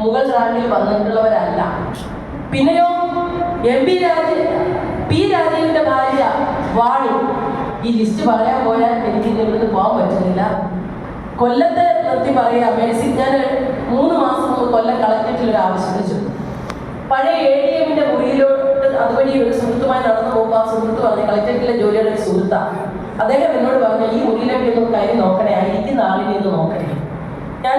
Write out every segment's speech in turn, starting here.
മുഗൾ റാങ്കിൽ വന്നിട്ടുള്ളവരല്ല. പിന്നെയോ എം പി രാജ പി രാജീവിന്റെ ഭാര്യ വാണി. ഈ ലിസ്റ്റ് പറയാൻ പോയാൽ എനിക്ക് ഇവിടുന്ന് പോകാൻ പറ്റുന്നില്ല. കൊല്ലത്ത് നിർത്തി പറയാ. മേഴ്സി ഞാൻ മൂന്ന് മാസം മുമ്പ് കൊല്ലം കളക്ടറേറ്റിൽ ഒരു ആവശ്യത്തിന് പഴയ എ ഡി എമ്മിന്റെ മുറിയിലോട്ട് അതുവഴി ഒരു സുഹൃത്തുമായി നടന്നു പോകുമ്പോൾ ആ സുഹൃത്ത് പറഞ്ഞു കളക്ടറേറ്റിലെ ജോലിയുടെ ഒരു സുഹൃത്താണ്. അദ്ദേഹം എന്നോട് പറഞ്ഞു ഈ മുറിയിലേക്ക് ഒന്ന് കയറി നോക്കണേ ആ ഇരിക്കുന്ന ആളിനെ ഒന്ന് നോക്കണേ. ഞാൻ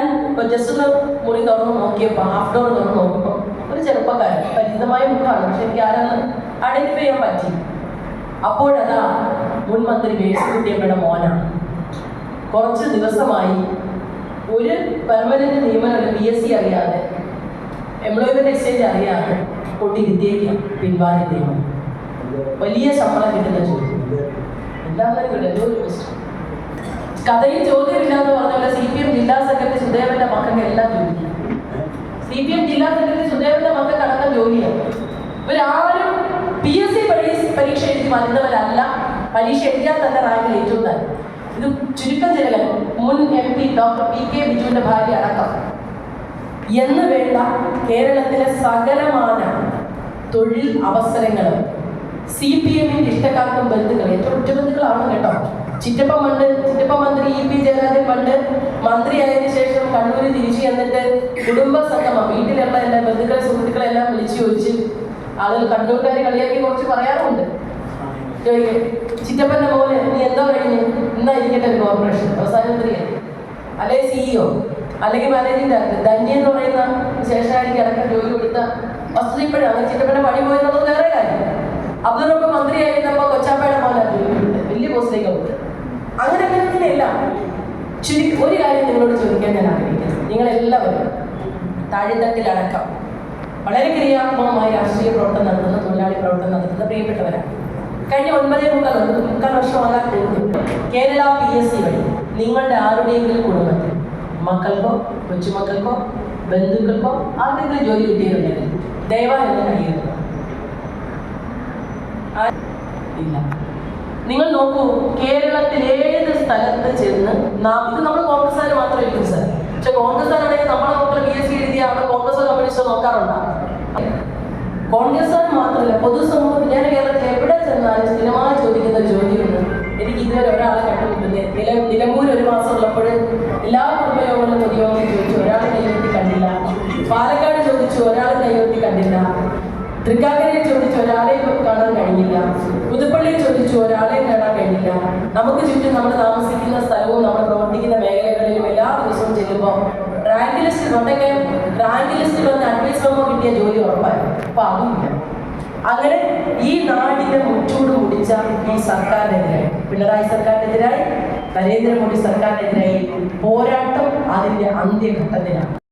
ജസ്റ്റ് ഒന്ന് മുറി തുറന്ന് നോക്കിയപ്പോൾ ഹാഫ് ഡോർ തുറന്ന് നോക്കുമ്പോൾ ഒരു ചെറുപ്പക്കാരൻ പരിചിതമായ മുഖമാണ് പക്ഷെ എനിക്ക് ആരാണ് ഐഡന്റിഫൈ ചെയ്യാൻ പറ്റി. അപ്പോഴതാ മുൻ മന്ത്രി മേഴ്സിക്കുട്ടിയമ്മയുടെ മോനാണ്. കുറച്ച് ദിവസമായി ഒരു പെർമനന്റ് നിയമനം പി എസ് സി അറിയാതെ എംപ്ലോയ്മെന്റ് എക്സ്ചേഞ്ച് അറിയാതെ കൊണ്ടിരുത്തിയേക്കാം പിൻവാതി നിയമം വലിയ ശമ്പളം കിട്ടുന്ന ചോദ്യം എന്താണെന്ന് കിട്ടും എന്തോ കഥയിൽ ചോദ്യമില്ല എന്ന് പറഞ്ഞ പോലെ സി പി എം ജില്ലാ സെക്രട്ടറി സുദേവന്റെ മക്കൾക്ക് എല്ലാം ജോലി സി പി എം ജില്ലാ സെക്രട്ടറി സുദേവന്റെ മക്കൾ നടന്ന ജോലിയാണ്. ഇവരാരും പി എസ് സി പരീക്ഷ എഴുതി വന്നവരല്ല. പരീക്ഷ എഴുതിയാൽ തന്നെ റാങ്കിൽ തന്നെ ഇത് ചുരുക്കം ചിലകൾ മുൻ M P doctor P K ബിജുവിന്റെ ഭാര്യ അടക്കം. എന്ന് വേണ്ട കേരളത്തിലെ സകലമാന തൊഴിൽ അവസരങ്ങളും സി പി എമ്മിന്റെ ഇഷ്ടക്കാർക്കും ബന്ധുക്കൾ ഏറ്റവും ഉറ്റബന്ധുക്കളാണ് കേട്ടോ. ചിറ്റപ്പ മണ്ട് ചിറ്റപ്പ മന്ത്രി ഇ പി ജയരാജൻ പണ്ട് മന്ത്രിയായതിനു കണ്ണൂരിൽ തിരിച്ചു ചെന്നിട്ട് കുടുംബ സംഗമം വീട്ടിലുള്ള എല്ലാ ബന്ധുക്കളെ സുഹൃത്തുക്കളെ എല്ലാം വിളിച്ചു ചോദിച്ച് ആളുകൾ കണ്ണൂർക്കാർ കളിയാക്കി കുറച്ച് പറയാറുമുണ്ട്. ചോദിക്കും ചിറ്റപ്പന്റെ പോലെ നീ എന്തോ കഴിഞ്ഞ് ഇന്നാ ഇരിക്കട്ടെ ഒരു കോർപ്പറേഷൻ മന്ത്രിയല്ലേ അല്ലെ സിഇഒ അല്ലെങ്കിൽ മാനേജിംഗ് ഡയറക്ടർ ധന്യ എന്ന് പറയുന്ന ശേഷായിരിക്കും അടക്കം ജോലി കൊടുത്ത വസ്തുത ഇപ്പോഴും അങ്ങനെ ചിറ്റപ്പന്റെ പണി പോയെന്നുള്ളത് വേറെ കാര്യം. അബ്ദുറൊക്കെ മന്ത്രിയായിരുന്നപ്പോൾ കൊച്ചാപ്പയുടെ കൊടുത്തത് വലിയ പോസ്റ്റിലേക്ക് കൊടുത്തത് അങ്ങനെ അങ്ങനെ തന്നെയല്ല ചുരുക്കി ഒരു കാര്യം നിങ്ങളോട് ചോദിക്കാൻ ഞാൻ ആഗ്രഹിക്കുന്നു. നിങ്ങളെല്ലാവരും താഴെത്തട്ടിലടക്കം വളരെ ക്രിയാത്മകമായി രാഷ്ട്രീയ പ്രവർത്തനം നടത്തുന്ന തൊഴിലാളി പ്രവർത്തനം നടത്തുന്ന പ്രിയപ്പെട്ടവരാണ്. കഴിഞ്ഞ ഒൻപതേ മുക്കാൽ മുക്കാൽ വർഷമാകാൻ കേരള പി എസ് സി വഴി നിങ്ങളുടെ ആരുടെയെങ്കിലും കുടുംബത്തിൽ മക്കൾക്കോ കൊച്ചുമക്കൾക്കോ ബന്ധുക്കൾക്കോ ആർക്കെങ്കിലും ജോലി കിട്ടിയിട്ടുണ്ടെങ്കിൽ ദയവായി എന്നെ കഴിയുന്നു ഇല്ല. നിങ്ങൾ നോക്കൂ കേരളത്തിൽ ഏത് സ്ഥലത്ത് ചെന്ന് നാം ഇത് നമ്മൾ കോൺഗ്രസ്സുകാർ മാത്രമേ ഇരിക്കും സാർ പക്ഷെ കോൺഗ്രസ്സുകാരാണെങ്കിൽ നമ്മളെ മക്കൾ പി എസ് സി എഴുതിയ അവിടെ കോൺഗ്രസ് കമ്മ്യൂണിസ്റ്റോ നോക്കാറുണ്ട്. കോൺഗ്രസ്സുകാർ മാത്രമല്ല പൊതുസമൂഹത്തിൽ ഞാൻ കേരളത്തിൽ എവിടെ ചെന്നാലും സ്ഥിരമായി ചോദിക്കുന്ന ചോദ്യമുണ്ട്. എനിക്ക് ഇതുവരെ ഒരാളെ കണ്ടുമുട്ടുന്നത് നില നിലമ്പൂർ ഒരു മാസം ഉള്ളപ്പോൾ എല്ലാ കുടുംബയോഗങ്ങളും പൊതുയോഗത്തിൽ ചോദിച്ചു ഒരാളെ കൈയ്യൊത്തി കണ്ടില്ല. പാലക്കാട് ചോദിച്ചു ഒരാളെ കൈയ്യൊത്തി കണ്ടില്ല. തൃക്കാക്കരയിൽ ചോദിച്ചു ഒരാളെ കാണാൻ കഴിഞ്ഞില്ല. പുതുപ്പള്ളിയിൽ ചോദിച്ചു ഒരാളെ കാണാൻ കഴിഞ്ഞില്ല. നമുക്ക് ചുറ്റും നമ്മൾ താമസിക്കുന്ന സ്ഥലവും നമ്മൾ പ്രവർത്തിക്കുന്ന മേഖലകളിലും എല്ലാ ചെല്ലുമ്പോൾ റാങ്ക് ലിസ്റ്റ് പണ്ടൊക്കെ റാങ്ക് ലിസ്റ്റിൽ വന്ന് അഡ്വൈസ് മെമ്മോ കിട്ടിയ ജോലി ഉറപ്പായിരുന്നു. അപ്പൊ അതുമില്ല. അങ്ങനെ ഈ നാടിന്റെ മുറ്റോട് മുടിച്ച ഈ സർക്കാരിനെതിരായി പിണറായി സർക്കാരിനെതിരായി നരേന്ദ്രമോദി സർക്കാരിനെതിരായി പോരാട്ടം അതിന്റെ അന്ത്യഘട്ടത്തിലാണ്.